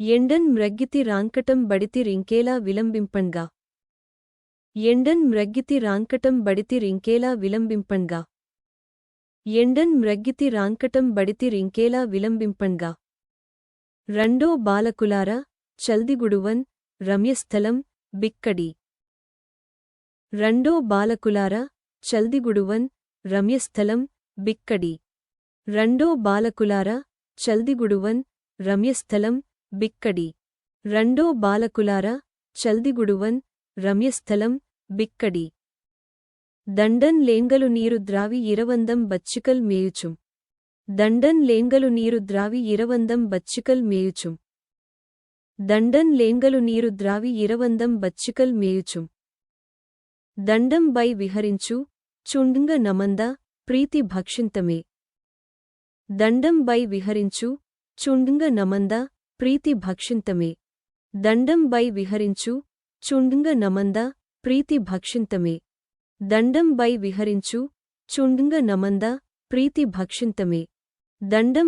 ఎండన్ మ్రగ్గితి రాంకటం బడితి రింకేలా విలంబింపంగా ఎండన్ మ్రగ్గితి రాంకటం బడితి రింకేలా విలంబింపంగా ఎండన్ మ్రగ్గితి రాంకటం బడితి రింకేలా విలంబింపంగా రెండో బాలకులారా చల్దిగుడువన్ రమ్యస్థలం బిక్కడి. రెండో బాలకులారా చల్దిగుడువన్ రమ్యస్థలం బిక్కడి. రెండో బాలకులారా చల్దిగుడువన్ రమ్యస్థలం బిక్కడి. రెండో బాలకులార చల్దిగుడువన్ రమ్యస్థలం బిక్కడి. దండన్ లేంగలు నీరు ద్రావి ఇరవందం బచ్చికల్ మేయుచుం. దండన్ లేంగలు నీరు ద్రావి ఇరవందం బచ్చికల్ మేయుచుం. దండన్ లేంగలు నీరు ద్రావి ఇరవందం బచ్చికల్ మేయుచుం. దండం బై విహరించు చుండంగ నమంద ప్రీతి భక్షింతమే. దండం బై విహరించు చుండంగ నమంద ప్రీతి భక్షింతమే. దండం బై విహరించు చుండుంగ నమంద ప్రీతి భక్షింతమే. దండం బై విహరించు చుండుంగ నమంద ప్రీతి భక్షింతమే. దండం